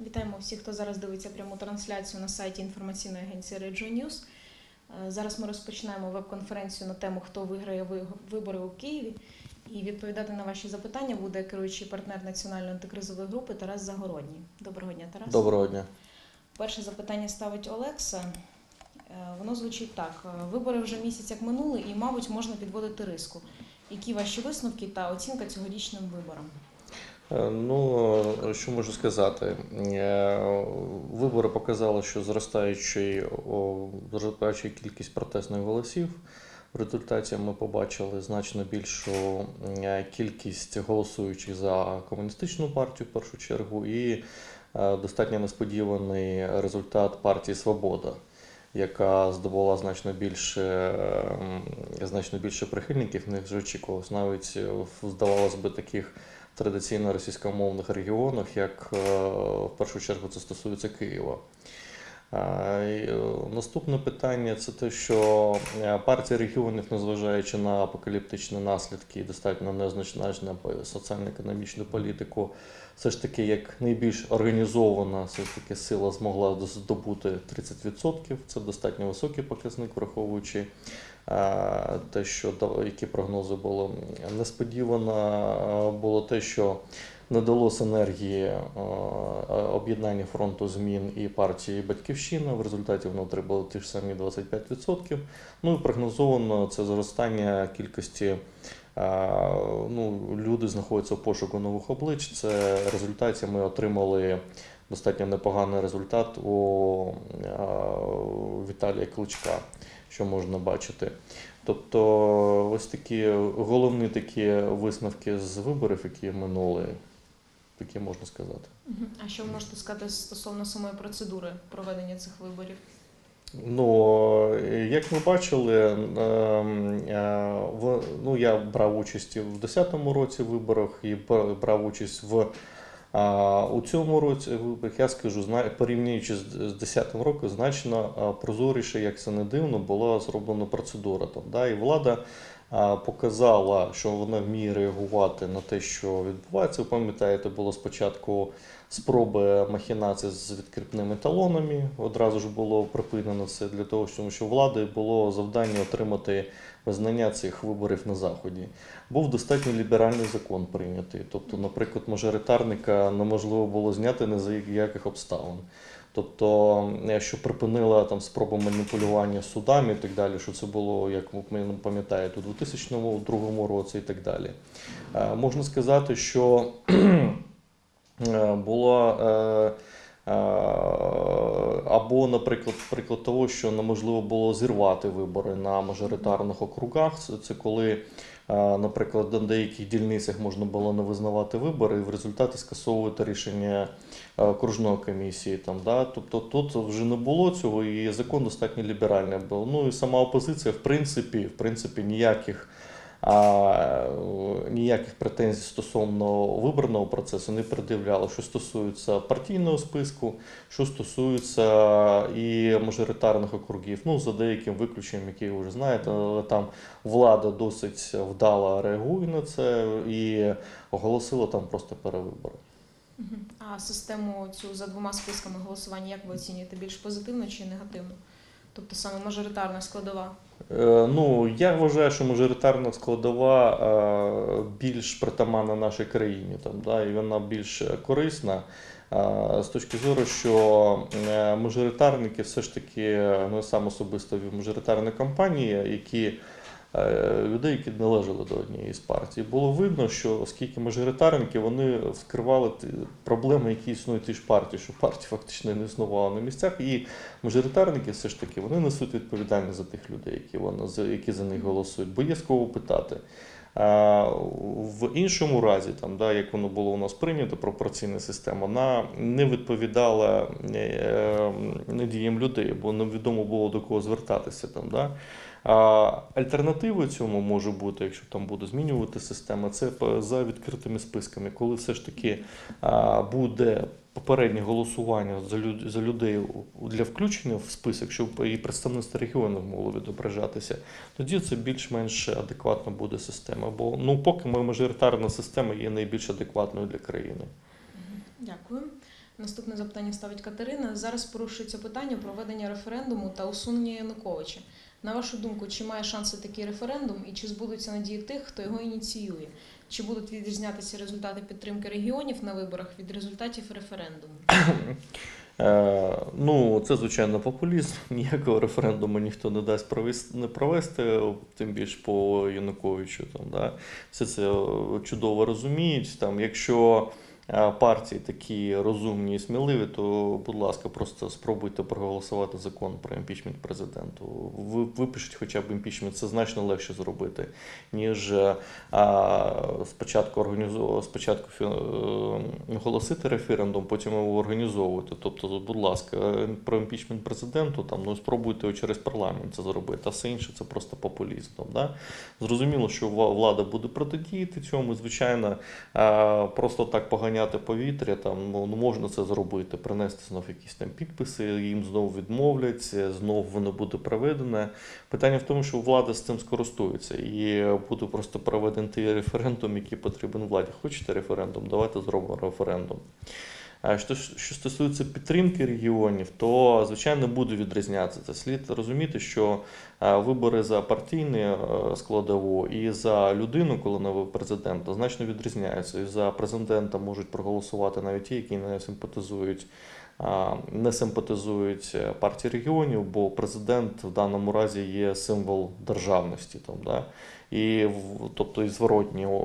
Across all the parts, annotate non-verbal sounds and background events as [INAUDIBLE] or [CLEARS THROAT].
Вітаємо всіх, хто зараз дивиться пряму трансляцію на сайті інформаційної агенції Radio News. Е, Зараз ми розпочинаємо веб-конференцію на тему Хто виграє ви- вибори у Києві. І відповідати на ваші запитання буде керуючий партнер національної антикризової групи Тарас Загородній. Доброго дня, Тарас. Доброго дня. Перше запитання ставить Олекса. Е, Воно звучить так: Е, вибори вже місяць як минули, і, мабуть, можна підводити риску. Які ваші висновки та оцінка цьогорічним виборам? Е, Ну, що можу сказати? Е, Вибори показали, що зростаючий, кількість протестних голосів. В результаті ми побачили значно більшу е, кількість голосуючих за комуністичну партію в першу чергу, і достатньо несподіваний результат партії Свобода, яка здобула значно більше, значно більше прихильників, ніж очікувалось. Навіть здавалось би таких традиційно російськомовних регіонах, як е, в першу чергу це стосується Києва. Е, е, Наступне питання це те, що партія регіонів, незважаючи на апокаліптичні наслідки і достатньо незначна соціально-економічну політику, все ж таки як найбільш організована все ж таки сила змогла здобути 30%. Це достатньо високий показник, враховуючи те, що які прогнози були. Несподівано е, було те, що не дало синергії е, об'єднання фронту змін і партії Батьківщина. В результаті воно отримало ті ж самі 25%. Ну і прогнозовано це зростання кількості. е, Ну, люди знаходяться в пошуку нових облич. Це результаті ми отримали достатньо непоганий результат у е, Віталія Кличка, що можна бачити. Тобто, ось такі головні такі висновки з виборів, які минули, такі можна сказати. А що ви можете сказати стосовно самої процедури проведення цих виборів? Ну, як ми бачили, ем, е, ну, я брав участь в 2010 році в виборах і брав участь в а, у цьому році. Я скажу, порівнюючи з з 2010 роком, значно прозоріше, як це не дивно, була зроблена процедура. Там, да, і влада показала, що вона вміє реагувати на те, що відбувається. Ви пам'ятаєте, було спочатку спроби махінації з відкріпними талонами. Одразу ж було припинено це для того, щоб- що влади було завдання отримати визнання цих виборів на заході. Був достатньо ліберальний закон прийнятий. Тобто, наприклад, мажоритарника неможливо було зняти не за яких обставин. Тобто, що припинила там спроба маніпулювання судами і так далі, що це було, як ви пам'ятаєте, у 2002 році і так далі. Е, Можна сказати, що [CLEARS THROAT] е, було е, е, або, наприклад, приклад того, що неможливо було зірвати вибори на мажоритарних округах. Це, це коли, е, наприклад, на деяких дільницях можна було не визнавати вибори і в результаті скасовувати рішення е, окружної комісії. Там, да? Тобто тут вже не було цього, і закон достатньо ліберальний був. Ну і сама опозиція, в принципі, в принципі, ніяких. А е, ніяких претензій стосовно виборного процесу не пред'являли, що стосується партійного списку, що стосується і мажоритарних округів. Ну, за деяким виключенням, які ви вже знаєте, але там влада досить вдало реагує на це і оголосила там просто перевибори. А систему цю за двома списками голосування як ви оцінюєте? Більш позитивно чи негативно? Тобто саме мажоритарна складова. Е, Ну, я вважаю, що мажоритарна складова е, більш притаманна нашій країні, там, да, і вона більш корисна. е, З точки зору, що мажоритарники все ж таки, ну сам особисто мажоритарні компанії, які людей, які належали до однієї з партій, було видно, що оскільки мажоритарники вони вскривали проблеми, які існують ті ж партії, що партія фактично не існувала на місцях, і мажоритарники все ж таки вони несуть відповідальність за тих людей, які вони які за них голосують. Бо є з питати. В іншому разі, там, да, як воно було у нас прийнято, пропорційна система, вона не відповідала е, надіям людей, бо невідомо було до кого звертатися. Там, да. А цьому може бути, якщо там буде змінювати система, це за відкритими списками, коли все ж таки буде попереднє голосування за, люд, за людей для включення в список, щоб і представництво регіонів могло відображатися, тоді це більш-менш адекватна буде система. Бо ну, поки ми мажоритарна система є найбільш адекватною для країни. Дякую. Наступне запитання ставить Катерина. Зараз порушується питання проведення референдуму та усунення Януковича. На вашу думку, чи має шанси такий референдум і чи збудуться надії тих, хто його ініціює? Чи будуть відрізнятися результати підтримки регіонів на виборах від результатів референдуму? [CLEARS THROAT] Е, Ну, це звичайно популізм. [LAUGHS] Ніякого референдуму ніхто не дасть провести, не провести, тим більш по Януковичу. Там, да. Все це е, чудово розуміють. Там, якщо партії такі розумні і сміливі, то, будь ласка, просто спробуйте проголосувати закон про імпічмент президенту. Ви випишіть хоча б імпічмент, це значно легше зробити, ніж е, а, спочатку спочатку фі- е, оголосити референдум, потім його організовувати. Тобто, будь ласка, про імпічмент президенту там ну спробуйте через парламент це зробити, а все інше це просто популізм. Да? Зрозуміло, що влада буде протидіяти цьому. Звичайно, а, просто так поганяти повітря, там ну, ну, можна це зробити, принести знов якісь там підписи, їм знову відмовлять, знов воно буде проведене. Питання в тому, що влада з цим скористується і буде просто проведений референдум, який потрібен владі. Хочете референдум? Давайте зробимо референдум. А що, що стосується підтримки регіонів, то звичайно буде відрізнятися. Це слід розуміти, що е, вибори за партійну е, складову і за людину, коли новий президента, значно відрізняються. І за президента можуть проголосувати навіть ті, які не симпатизують. Не симпатизують е, партії регіонів, бо президент в даному разі є символ державності. Там, да? І тобто і зворотній, е,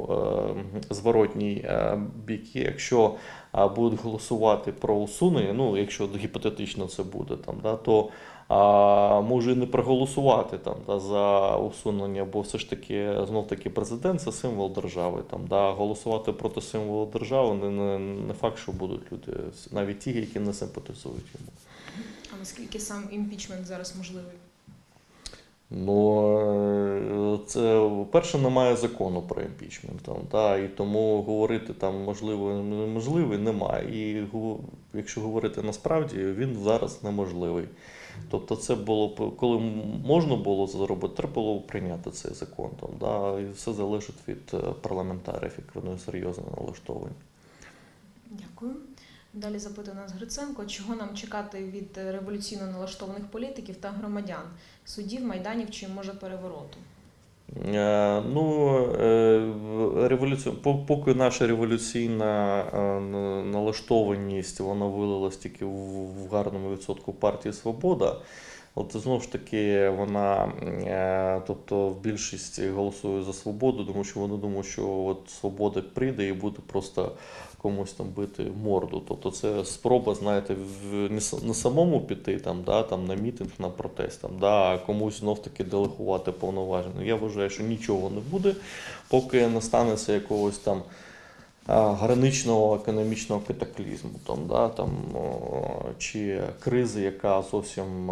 зворотній е, бік, якщо будуть голосувати про усунення, ну якщо гіпотетично це буде, там, да, то а, може не проголосувати там, да, за усунення, бо все ж таки знов таки президент це символ держави. Там, да, голосувати проти символу держави не, не, не факт, що будуть люди, навіть ті, які не симпатизують йому. А наскільки сам імпічмент зараз можливий? Ну, е, це перше, немає закону про імпічмент. Там, та, і тому говорити там можливо неможливий немає. І якщо говорити насправді, він зараз неможливий. Тобто, це було коли можна було це зробити, треба було прийняти цей закон. Там, да, і все залежить від е, парламентарів, як вони серйозно налаштовані. Дякую. Далі запитує нас Гриценко, чого нам чекати від революційно налаштованих політиків та громадян, судів, майданів чи може перевороту? Е, Ну, е, поки наша революційна е, налаштованість вона вилилась тільки в гарному відсотку партії Свобода. От знову ж таки, вона, тобто, в більшості голосує за свободу, тому що вони думають, що от свобода прийде і буде просто комусь там бити морду. Тобто це спроба, знаєте, в не, самому піти там, да, там на мітинг, на протест, там, да, а комусь знов таки делегувати повноваження. Я вважаю, що нічого не буде, поки не станеться якогось там граничного економічного катаклізму, там, да, там, чи кризи, яка зовсім,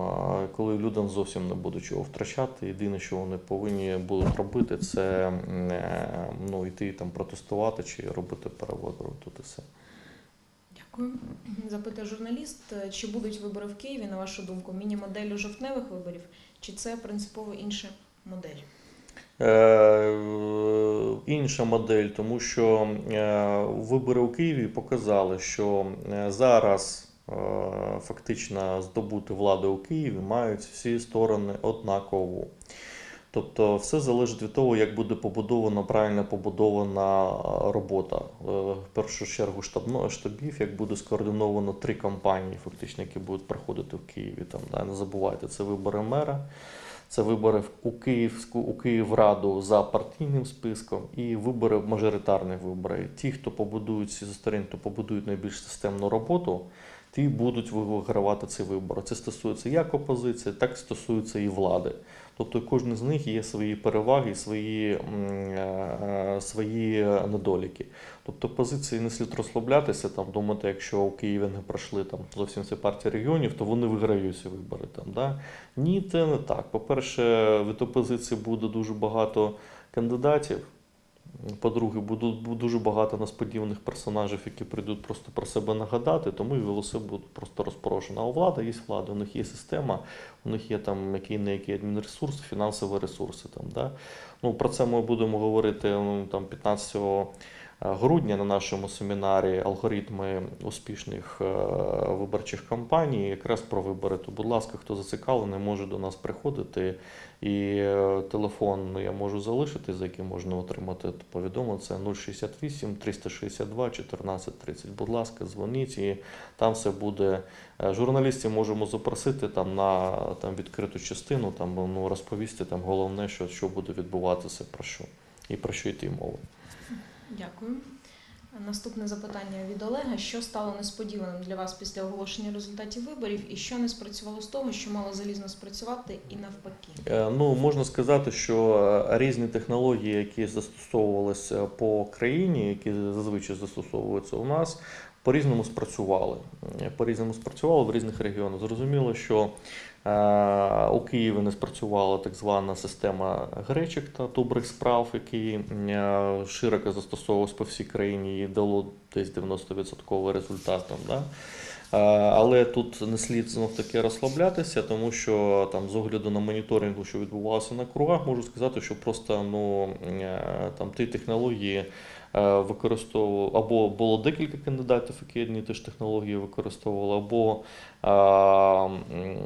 коли людям зовсім не буде чого втрачати. Єдине, що вони повинні будуть робити, це е, ну, йти там протестувати чи робити перевибори. Тут і все. Дякую. Запитує журналіст, е, чи будуть вибори в Києві, на вашу думку, міні-моделлю жовтневих виборів, чи це принципово інша модель? Е, інша модель, тому що е, вибори у Києві показали, що е, зараз фактично здобути владу у Києві мають всі сторони однакову. Тобто все залежить від того, як буде побудована правильно побудована робота. В першу чергу штабів, як буде скоординовано три кампанії, фактично, які будуть проходити в Києві. Там, да, не забувайте, це вибори мера, це вибори у Київську у Київраду за партійним списком і вибори мажоритарні вибори. Ті, хто побудують ці сторін, хто побудують найбільш системну роботу, ті будуть вигравати ці вибори. Це стосується як опозиції, так стосується і влади. Тобто кожен з них є свої переваги, свої, е, свої недоліки. Тобто позиції не слід розслаблятися, там думати, якщо у Києві не пройшли там зовсім всі партії регіонів, то вони виграють ці вибори. Там, да? Ні, це не так. По-перше, від опозиції буде дуже багато кандидатів. По-друге, буде дуже багато несподіваних персонажів, які прийдуть просто про себе нагадати, тому і голоси будуть просто розпорошені. А у влади є влада, у них є система, у них є там який не який адмінресурс, фінансові ресурси. Там, да? ну, про це ми будемо говорити ну, там, 15 грудня на нашому семінарі алгоритми успішних е, виборчих кампаній, якраз про вибори. То, будь ласка, хто зацікавлений, може до нас приходити. І е, телефон я можу залишити, за яким можна отримати повідомлення. Це 068 362 14 30. Будь ласка, дзвоніть і там все буде. Е, Журналістів можемо запросити там на там відкриту частину, там ну розповісти там головне, що, що буде відбуватися, про що і про що йти мова. Дякую. Наступне запитання від Олега: що стало несподіваним для вас після оголошення результатів виборів, і що не спрацювало з того, що мало залізно спрацювати, і навпаки? Е, Ну, можна сказати, що е, різні технології, які застосовувалися по країні, які зазвичай застосовуються у нас, по-різному спрацювали. Е, По-різному спрацювали в різних регіонах. Зрозуміло, що у Києві не спрацювала так звана система гречок та добрих справ, який е, широко застосовувався по всій країні і дало десь 90% результат. Там, да? Е, Але тут не слід знов таки розслаблятися, тому що там з огляду на моніторингу, що відбувалося на кругах, можу сказати, що просто ну е, там ті технології е, використовували або було декілька кандидатів, які одні ті ж технології використовували, або м,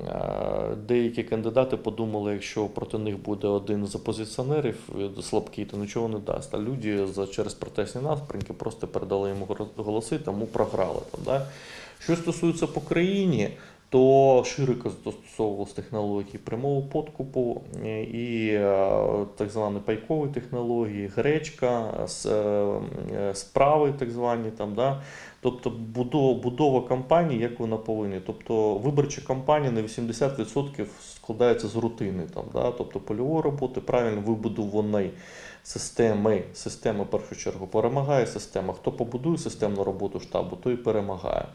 е, деякі кандидати подумали, якщо проти них буде один з опозиціонерів слабкий, то нічого не дасть. А люди через протестні напрямки просто передали йому голоси, тому програли там. Да? Що стосується по країні, то широко застосовувалися технології прямого подкупу е, і е, так звані пайкові технології, гречка, е, справи так звані там, да? Тобто будова, будова кампанії, як вона повинна. Тобто виборча кампанія на 80% складається з рутини, там, да? тобто польової роботи, правильно вибудованої системи. Система в першу чергу перемагає система. Хто побудує системну роботу штабу, той і перемагає.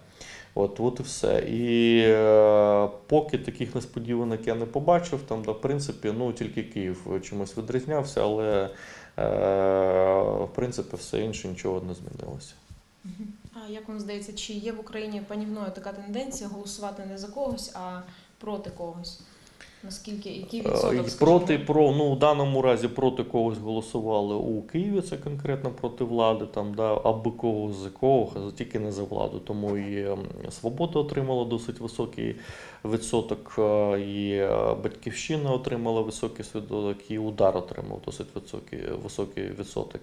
От, от і все. І е, поки таких несподіванок я не побачив, там, да, в принципі, ну, тільки Київ чимось відрізнявся, але е, в принципі все інше нічого не змінилося. А як вам здається, чи є в Україні панівною така тенденція голосувати не за когось, а проти когось? Наскільки який Е, відсоток? Проти про ну в даному разі проти когось голосували у Києві, це конкретно проти влади, там да аби кого за кого, тільки не за владу. Тому і ем, свобода отримала досить високий відсоток, е, і е, батьківщина отримала високий відсоток, і удар отримав досить високий, високий відсоток.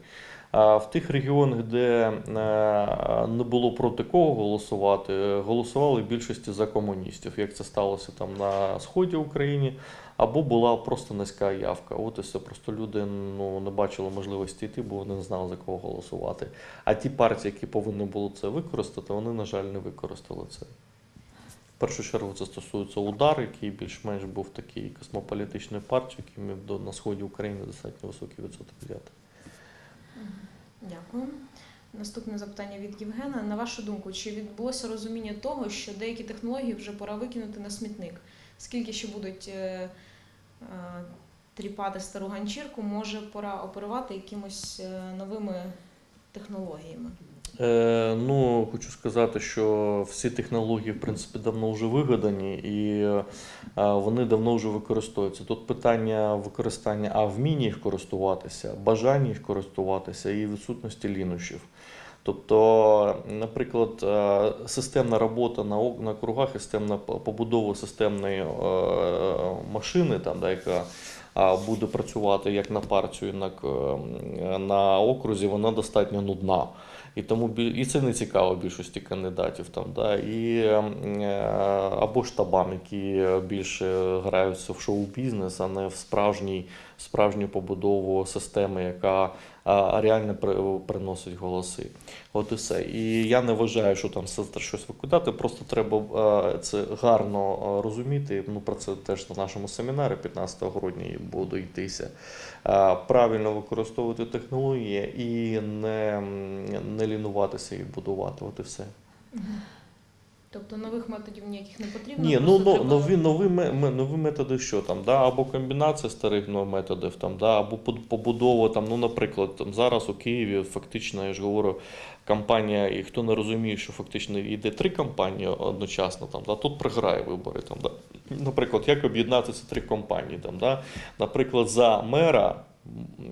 В тих регіонах, де е, не було проти кого голосувати, голосували в більшості за комуністів, як це сталося там на сході України, або була просто низька явка. От і все. Просто люди ну, не бачили можливості йти, бо вони не знали за кого голосувати. А ті партії, які повинні були це використати, вони, на жаль, не використали це. В першу чергу це стосується удар, який більш-менш був такий космополітичною партією, який до- на сході України достатньо високий відсоток взяти. Дякую. Наступне запитання від Євгена. На вашу думку, чи відбулося розуміння того, що деякі технології вже пора викинути на смітник? Скільки ще будуть е, е, тріпати стару ганчірку, може пора оперувати якимось е, новими технологіями? Е, ну, хочу сказати, що всі технології, в принципі, давно вже вигадані і е, вони давно вже використовуються. Тут питання використання, а вміння їх користуватися, бажання їх користуватися і відсутності лінощів. Тобто, наприклад, е, системна робота на, на кругах, системна побудова системної е, машини, там, да, яка буде працювати як на партію, як е, на окрузі, вона достатньо нудна. І тому і це не цікаво більшості кандидатів там, да, і ем, е, або штабам, які більше граються в шоу-бізнес, а не в справжній, справжню побудову системи, яка реально при- приносить голоси. От і все. І я не вважаю, що там це щось викидати. Просто треба е, це гарно е, розуміти. Ну про це теж на нашому семінарі 15 грудня буде йтися. Е, Правильно використовувати технології і не, не лінуватися і будувати. От і все. Тобто нових методів ніяких не потрібно. Ні, ну треба- нові, нові, нові методи, що там, да? або комбінація старих ну, методів, там, да? або побудова, там, ну, наприклад, там, зараз у Києві фактично, я ж говорю, кампанія, і хто не розуміє, що фактично йде три кампанії одночасно, там, да? тут програє вибори. Там, да? Наприклад, як об'єднати ці три компанії? Там, да? Наприклад, за мера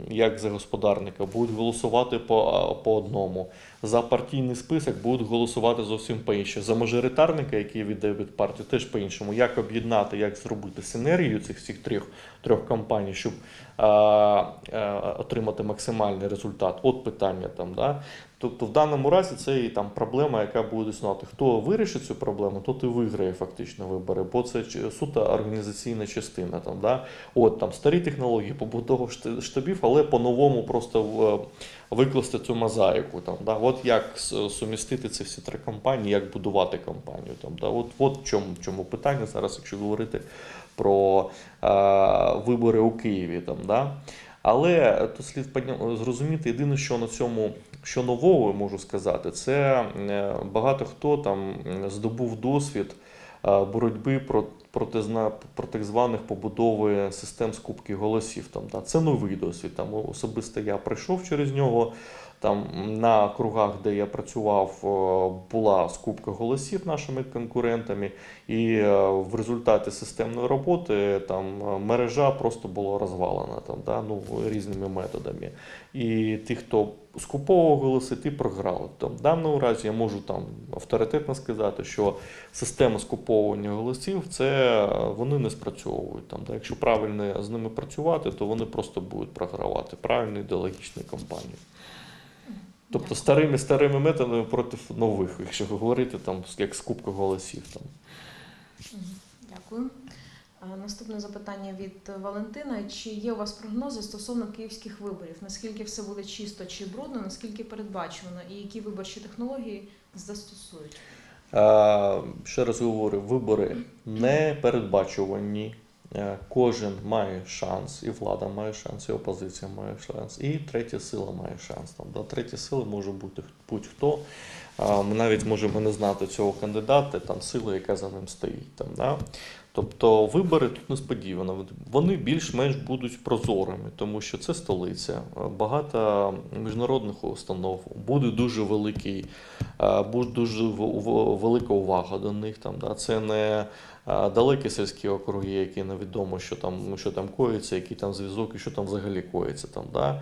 як за господарника, будуть голосувати по, по одному. За партійний список будуть голосувати зовсім по-іншому. За мажоритарника, який віддає від партії, теж по-іншому. Як об'єднати, як зробити синергію цих всіх трьох, трьох компаній, щоб а, а, отримати максимальний результат. От питання там. Да? Тобто в даному разі це і там проблема, яка буде існувати. Хто вирішить цю проблему, тот і виграє фактично вибори, бо це суто організаційна частина. Там, да? От там старі технології, побудова штабів, але по-новому просто викласти цю мозаїку. Там, да? От як сумістити ці всі три компанії, як будувати компанію. Там, да? От, от чому, чому питання зараз, якщо говорити про е, вибори у Києві. Там, да? Але тут слід зрозуміти єдине, що на цьому, що нового можу сказати, це е, багато хто там здобув досвід боротьби про- проти, так званих побудови систем скупки голосів. Там, да. Це новий досвід. Там особисто я пройшов через нього. Там на кругах, де я працював, е, була скупка голосів нашими конкурентами, і е, в результаті системної роботи там е, мережа просто була розвалена там, да, ну, різними методами. І ті, хто скуповував голоси, ті програли. Там, в даному разі я можу там авторитетно сказати, що система скуповування голосів це е, вони не спрацьовують. Там, да. Якщо правильно з ними працювати, то вони просто будуть програвати правильні ідеологічні кампанії. Тобто старими старими методами проти нових, якщо говорити там як скупка голосів. Там. Дякую. Наступне запитання від Валентина. Чи є у вас прогнози стосовно київських виборів? Наскільки все буде чисто чи брудно, наскільки передбачувано, і які виборчі технології застосують? Ще раз говорю, вибори не передбачувані. Е, Кожен має шанс, і влада має шанс, і опозиція має шанс, і третя сила має шанс. Там, да, третя сила може бути будь-хто. Ми навіть можемо не знати цього кандидата, там сила, яка за ним стоїть. Там, да. Тобто вибори тут несподівано. Вони більш-менш будуть прозорими, тому що це столиця, е, багато міжнародних установ, буде дуже великий, е, буде дуже велика увага до них. Там, да. Це не е, далекі сільські округи, які невідомо, що там, що там коїться, який там зв'язок і що там взагалі коїться. Там, да.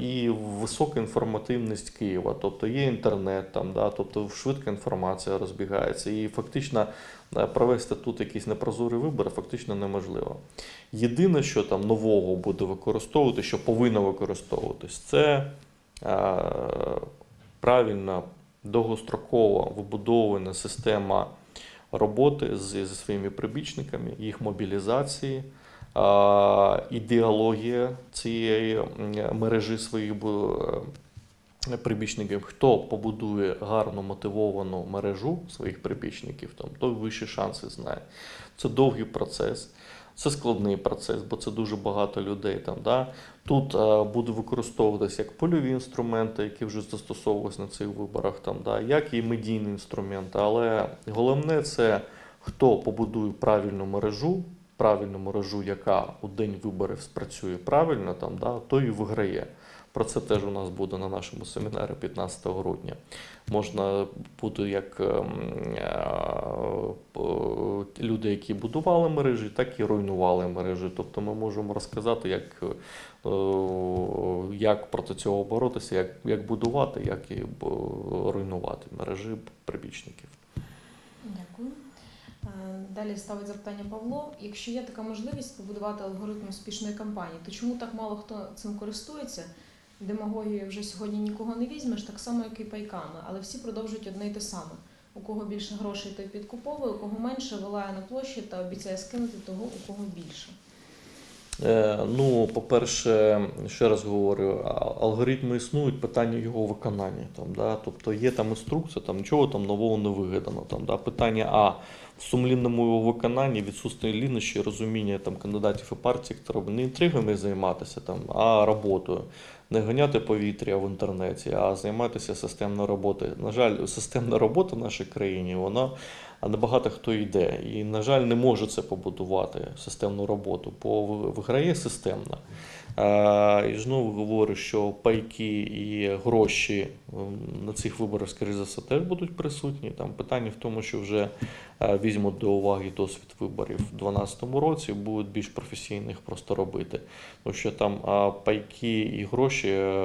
І висока інформативність Києва, тобто є інтернет, там, да, тобто швидка інформація розбігається, і фактично е, провести тут якісь непрозорі вибори фактично неможливо. Єдине, що там нового буде використовувати, що повинно використовуватись, це е, правильна довгострокова вибудована система роботи зі своїми прибічниками, їх мобілізації. Ідеологія цієї мережі своїх е, прибічників, хто побудує гарно мотивовану мережу своїх прибічників, там, той вищі шанси знає. Це довгий процес, це складний процес, бо це дуже багато людей. Там, да? Тут е, буде використовуватися як польові інструменти, які вже застосовувалися на цих виборах, там, да? як і медійні інструменти. Але головне це хто побудує правильну мережу, правильну мережу, яка у день виборів спрацює правильно, там, да, той і виграє. Про це теж у нас буде на нашому семінарі 15 грудня. Можна буде як ем, е, люди, які будували мережі, так і руйнували мережі. Тобто ми можемо розказати, як, е, як проти цього боротися, як, як будувати, як і руйнувати мережі прибічників. Дякую. Е, Далі ставить запитання Павло. Якщо є така можливість побудувати алгоритм успішної кампанії, то чому так мало хто цим користується? Демагогію вже сьогодні нікого не візьмеш, так само, як і пайками, але всі продовжують одне й те саме. У кого більше грошей, той підкуповує, у кого менше вилає на площі та обіцяє скинути того, у кого більше. Е, Ну, по-перше, ще раз говорю, алгоритми існують, питання його виконання. Там, да? Тобто є там інструкція, там нічого там нового не вигадано. Там, да? Питання А в сумлінному його виконанні, відсутствие лінощі, розуміння там, кандидатів і партій, робить не інтригами займатися, там, а роботою. Не ганяти повітря в інтернеті, а займатися системною роботою. На жаль, системна робота в нашій країні, вона а небагато хто йде. І, на жаль, не може це побудувати системну роботу, бо виграє системна. Е, І знову говорю, що пайки і гроші на цих виборах, скоріше за теж будуть присутні. Там питання в тому, що вже е, візьмуть до уваги досвід виборів у 2012 році, будуть більш професійних просто робити. Тому що там пайки і гроші е,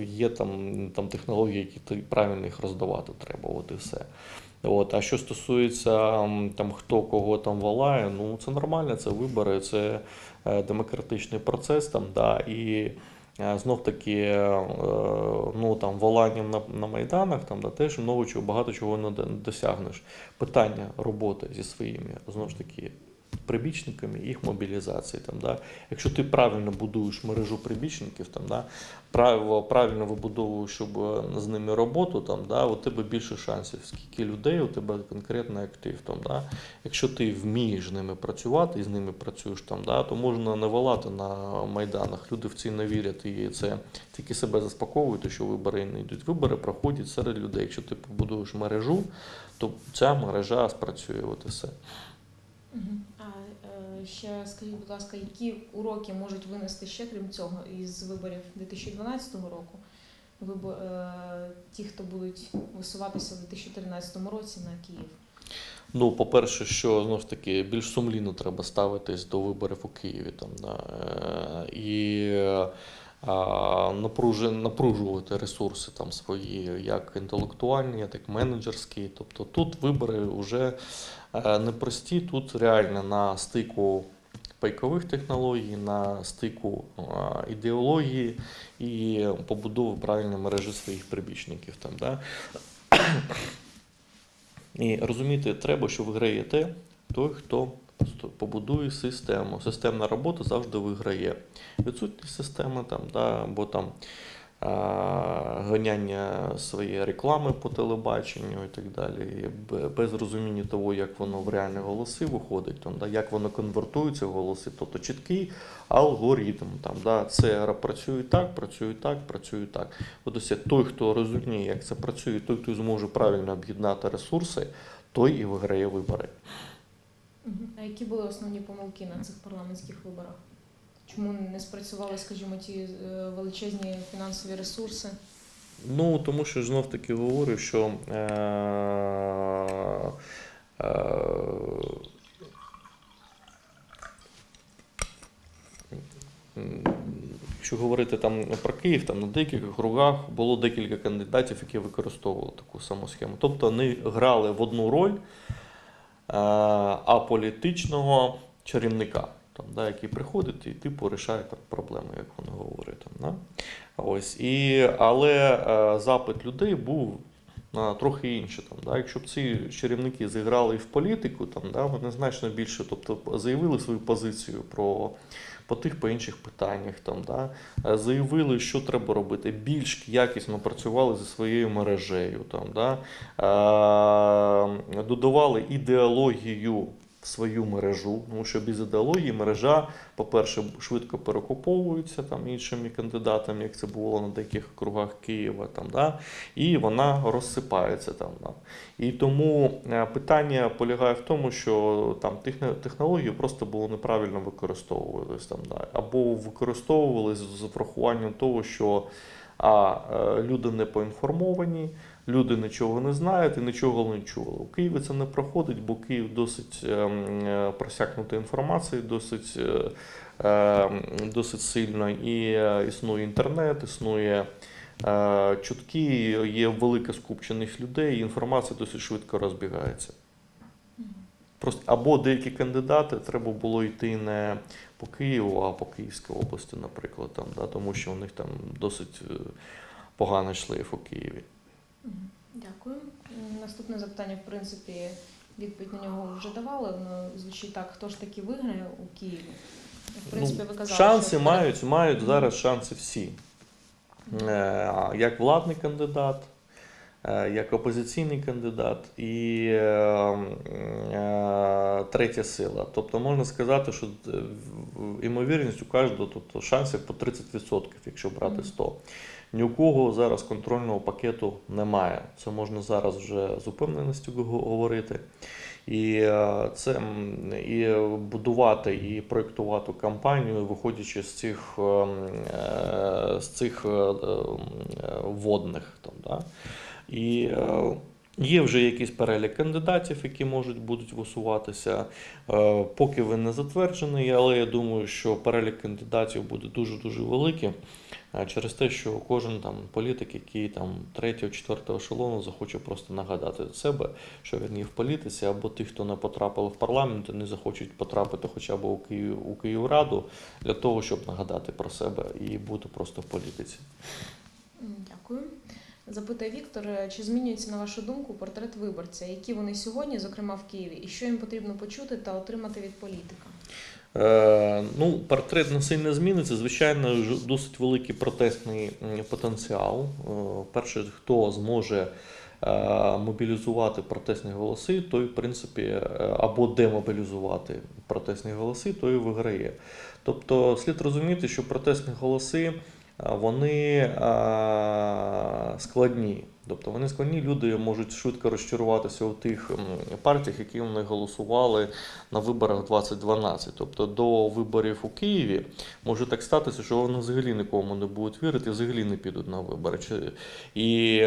є там, там технології, які правильно їх роздавати треба, от і все. От, а що стосується там хто кого там волає, ну це нормально, це вибори, це е, демократичний процес там, да, і е, знов таки е, ну там воланням на, на майданах там да, теж много чого багато чого не досягнеш. Питання роботи зі своїми знову ж таки прибічниками, їх мобілізації. Там, да. Якщо ти правильно будуєш мережу прибічників, там, да, правильно, правильно вибудовуєш е, з ними роботу, там, да, у тебе більше шансів. Скільки людей, у тебе конкретний актив. Там, да. Якщо ти вмієш з ними працювати і з ними працюєш, там, да, то можна не валати на майданах. Люди в це не вірять і це тільки себе заспокоюють, що вибори не йдуть. Вибори проходять серед людей. Якщо ти побудуєш мережу, то ця мережа спрацює. От і все. А е, ще скажіть, будь ласка, які уроки можуть винести ще крім цього із виборів 2012 року? Вибо, е, ті, хто будуть висуватися в 2013 році на Київ? Ну, по-перше, що знову ж таки більш сумлінно треба ставитись до виборів у Києві там, да, е, і напружувати ресурси там свої, як інтелектуальні, так і менеджерські. Тобто тут вибори вже е, непрості, тут реально на стику пайкових технологій, на стику ідеології і побудови правильної мережі своїх прибічників. Там, да. І розуміти треба, що виграє те, той, хто побудує систему. Системна робота завжди виграє. Відсутність системи там, да, або там а, ганяння своєї реклами по телебаченню і так далі, без розуміння того, як воно в реальні голоси виходить, там, да, як воно конвертується в голоси, тобто чіткий алгоритм. Там, да, це працює так, працює так, працює так. От ось той, хто розуміє, як це працює, той, хто зможе правильно об'єднати ресурси, той і виграє вибори. А які були основні помилки на цих парламентських виборах? Чому не спрацювали, скажімо, ті е, величезні фінансові ресурси? Ну, тому що знов таки говорю, що е, е, якщо говорити там про Київ, там на деяких округах було декілька кандидатів, які використовували таку саму схему. Тобто вони грали в одну роль аполітичного чарівника, там, да, який приходить і типу рішає там, проблеми, як вони говорять. Там, да? Ось, і, але е, запит людей був е, трохи інший. Там, да? Якщо б ці чарівники зіграли в політику, там, да, вони значно більше тобто, заявили свою позицію про, по тих по інших питаннях, там, да? заявили, що треба робити, більш якісно працювали зі своєю мережею, там, да? додавали ідеологію в свою мережу, тому що без ідеології мережа по-перше, швидко перекуповується там іншими кандидатами, як це було на деяких округах Києва, там, да, і вона розсипається там. Да. І тому е, питання полягає в тому, що там технології просто було неправильно використовувалися там, да, або використовувалися з врахуванням того, що а, е, люди не поінформовані, люди нічого не знають і нічого не чули. У Києві це не проходить, бо Київ досить ем, е, просякнутий інформацією, досить, е, е, досить сильно. І е, існує інтернет, існує чутки, є велике скупчених людей, і інформація досить швидко розбігається. Просто або деякі кандидати треба було йти не по Києву, а по Київській області, наприклад, там, да, тому що у них там досить поганий шлейф у Києві. Дякую. Наступне запитання, в принципі, відповідь на нього вже давали. Воно звучить так: хто ж таки виграє у Києві? В принципі, ви казали, Ну, шанси що мають, мають зараз шанси всі. Е, Як владний кандидат, е, як опозиційний кандидат і е, третя сила. Тобто можна сказати, що імовірність у кожного тобто шансів по 30%, якщо брати Мгм. 100. Ні у кого зараз контрольного пакету немає. Це можна зараз вже з упевненістю говорити. І е, це і будувати і проєктувати кампанію, виходячи з цих, е, е, з цих водних. Там, да? І є вже якийсь перелік кандидатів, які можуть будуть висуватися. Поки він не затверджений, але я думаю, що перелік кандидатів буде дуже-дуже великий. Через те, що кожен там політик, який там третього, четвертого ешелону захоче просто нагадати себе, що він є в політиці, або ті, хто не потрапили в парламент, не захочуть потрапити хоча б у Київ у Київраду для того, щоб нагадати про себе і бути просто в політиці. Дякую. Запитує Віктор, чи змінюється на вашу думку портрет виборця? Які вони сьогодні, зокрема в Києві, і що їм потрібно почути та отримати від політика? Е, ну, портрет насильно зміниться. Звичайно, досить великий протестний потенціал. Е, перше, хто зможе е, мобілізувати протестні голоси, той, в принципі, або демобілізувати протестні голоси, той виграє. Тобто, слід розуміти, що протестні голоси. Вони складні, тобто вони складні. Люди можуть швидко розчаруватися у тих партіях, які вони голосували на виборах 2012. Тобто до виборів у Києві може так статися, що вони взагалі нікому не будуть вірити, взагалі не підуть на вибори. І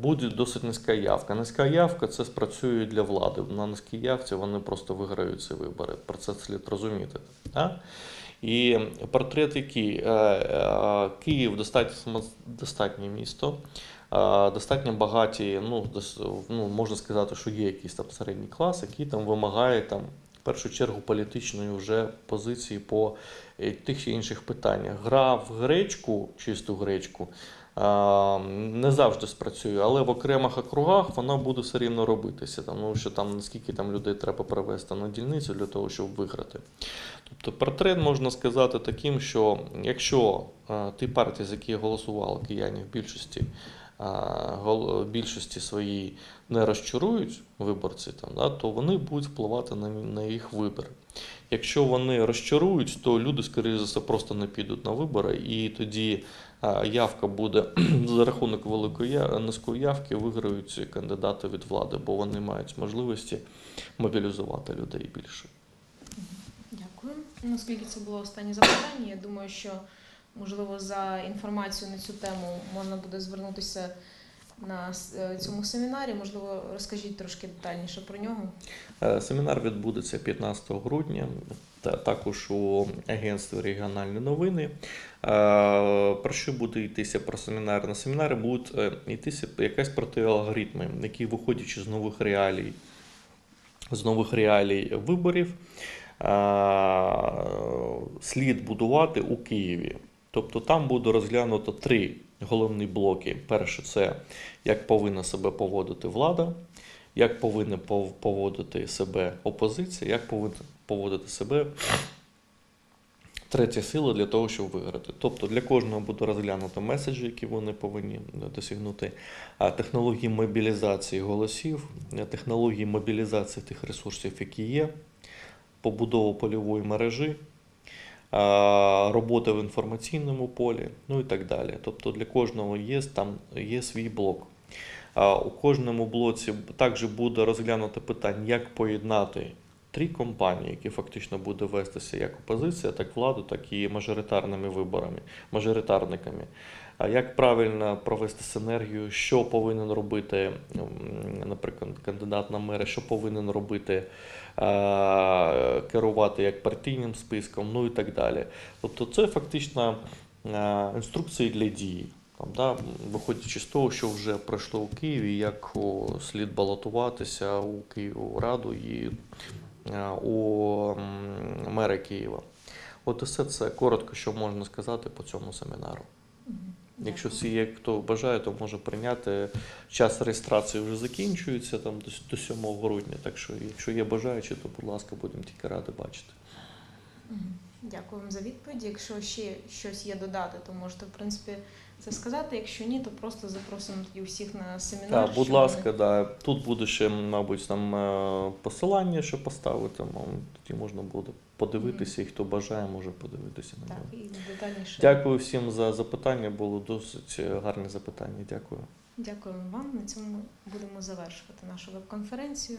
буде досить низька явка. Низька явка це спрацює для влади. На низькій явці вони просто виграють ці вибори. Про це слід розуміти. Так? І портрет який? Е, е, Київ достатньо, смо- достатнє місто. Е, Достатньо багаті, ну, ну, можна сказати, що є якийсь там середній клас, який там вимагає там, в першу чергу політичної вже позиції по тих чи інших питаннях. Гра в гречку, чисту гречку, не завжди спрацює, але в окремих округах вона буде все рівно робитися. Тому що там наскільки там людей треба привезти на дільницю для того, щоб виграти. Тобто портрет можна сказати таким, що якщо е, ті партії, за які голосували кияні в більшості, е, більшості своїй не розчарують виборці, там, да, то вони будуть впливати на, на їх вибір. Якщо вони розчарують, то люди, скоріше за все, просто не підуть на вибори, і тоді е, явка буде [CLEARS THROAT] за рахунок великої низької явки виграють кандидати від влади, бо вони мають можливості мобілізувати людей більше. Ну, це було останнє запитання, я думаю, що можливо за інформацією на цю тему можна буде звернутися на е, цьому семінарі. Можливо, розкажіть трошки детальніше про нього. Е, Семінар відбудеться 15 грудня, та також у агентстві регіональні новини. Е, Про що буде йтися про семінар? На семінарі будуть йтися якась про ті алгоритми, які виходячи з нових реалій, з нових реалій виборів, слід будувати у Києві. Тобто там буде розглянуто три головні блоки. Перше, це як повинна себе поводити влада, як повинна поводити себе опозиція, як повинна поводити себе третя сила для того, щоб виграти. Тобто для кожного буде розглянуто меседжі, які вони повинні досягнути, технології мобілізації голосів, е, технології мобілізації тих ресурсів, які є, побудова польової мережі. а, Робота в інформаційному полі, ну і так далі. Тобто для кожного є там є свій блок. У кожному блоці також буде розглянуто питання, як поєднати три компанії, які фактично буде вестися як опозиція, так влада, так і мажоритарними виборами, мажоритарниками. Як правильно провести синергію, що повинен робити, наприклад, кандидат на мера, що повинен робити, керувати як партійним списком, ну і так далі. Тобто це фактично е, інструкції для дії. Там, да, виходячи з того, що вже пройшло у Києві, як слід балотуватися у Києву Раду і е, у мера Києва. От все це коротко, що можна сказати по цьому семінару. Якщо всі є, хто бажає, то може прийняти. Час реєстрації вже закінчується там до, до 7 грудня. Так що, якщо є бажаючі, то будь ласка, будемо тільки раді бачити. Дякую вам за відповідь. Якщо ще щось є додати, то можете в принципі це сказати. Якщо ні, то просто запросимо тоді усіх на семінар. Так, будь ласка, да. тут буде ще, мабуть, там е, посилання, що поставити. Тоді можна буде подивитися, і хто бажає, може подивитися на нього. Так, і детальніше. Дякую всім за запитання. Було досить гарне запитання. Дякую. Дякую вам. На цьому будемо завершувати нашу веб-конференцію.